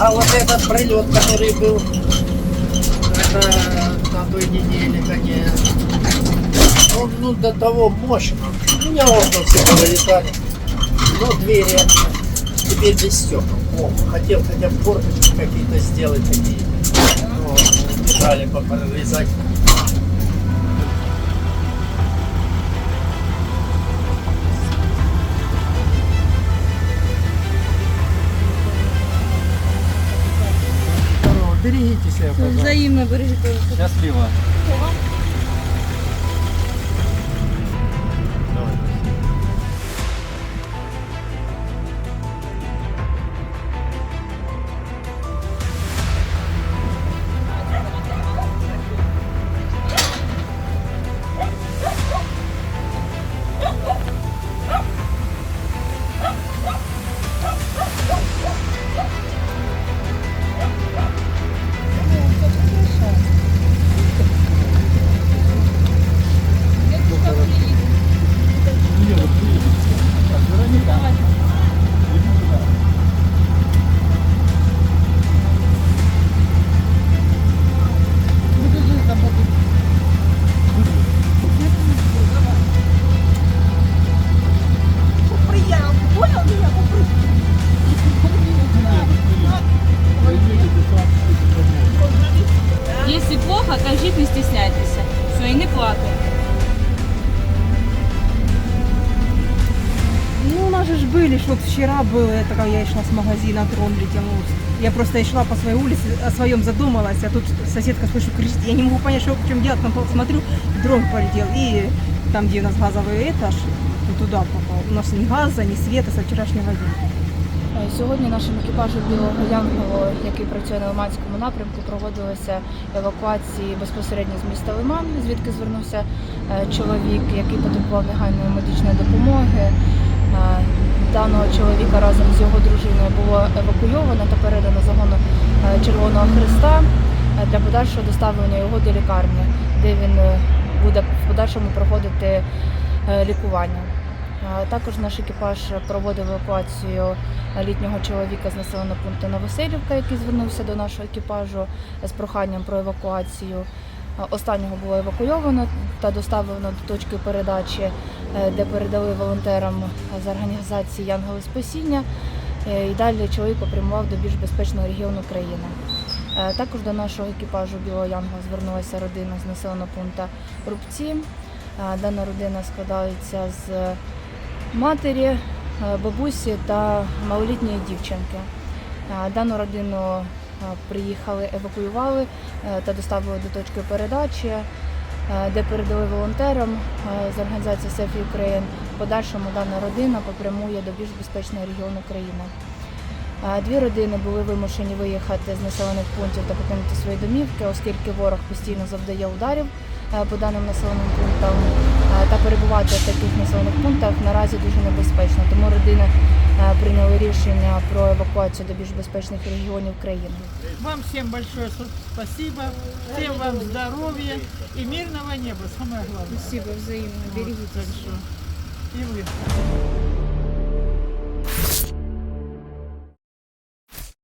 А вот этот прилет, который был это на той неделе, конечно, он ну, до того мощно. У меня окна все повылетали. Но двери теперь без стекол. О, хотел хотя бы форточки какие-то сделать такие. Ну, детали попрорезать. Берегите себя, пожалуйста. Взаимно бережите. Щасливо. Если плохо, кажіть, не стесняйтеся. Все, і не плакайте. Ну, у нас же ж были, что вот вчера было, это когда я шла с магазина, дрон летел. ну, Я просто шла по своей улице, о своем задумалась, а тут соседка слышу кричит. Я не могу понять, что в чем дело, там смотрю, дрон полетел. И там, где у нас газовый этаж, туда попал. У нас ни газа, ни света со вчерашнего дня. Е, Сьогодні нашим екіпажем Білого Янголу, який працює на Лиманському напрямку, проводилися евакуації безпосередньо з міста Лиман, звідки звернувся е, чоловік, який потребував негайної медичної допомоги. Е, Даного чоловіка разом з його дружиною було евакуйовано та передано загону Червоного Христа для подальшого доставлення його до лікарні, де він буде в подальшому проходити лікування. Також наш екіпаж проводив евакуацію літнього чоловіка з населеного пункту Новоселівка, який звернувся до нашого екіпажу з проханням про евакуацію. Останнього було евакуйовано та доставлено до точки передачі, е, де передали волонтерам з організації Янголи Спасіння. Е, І далі чоловік попрямував до більш безпечного регіону країни. Е, Також до нашого екіпажу Білого Янгола звернулася родина з населеного пункту Рубці. Дана родина складається з матері, е, бабусі та малолітньої дівчинки. Е, Дану родину е, приїхали, евакуювали та доставили до точки передачі, де передали волонтерам з організації Safe Ukraine. В подальшому дана родина попрямує до більш безпечного регіону країни. Дві родини були вимушені виїхати з населених пунктів та покинути свої домівки, оскільки ворог постійно завдає ударів е, по даним населеним пунктам. Е, Та перебувати в таких населених пунктах наразі дуже небезпечно. Тому родини е, прийняли рішення про евакуацію до більш безпечних регіонів країни. Вам всем большое спасибо, всем вам здоровья и мирного неба, самое главное. Спасибо, взаимно. Берегите. Так что и вы.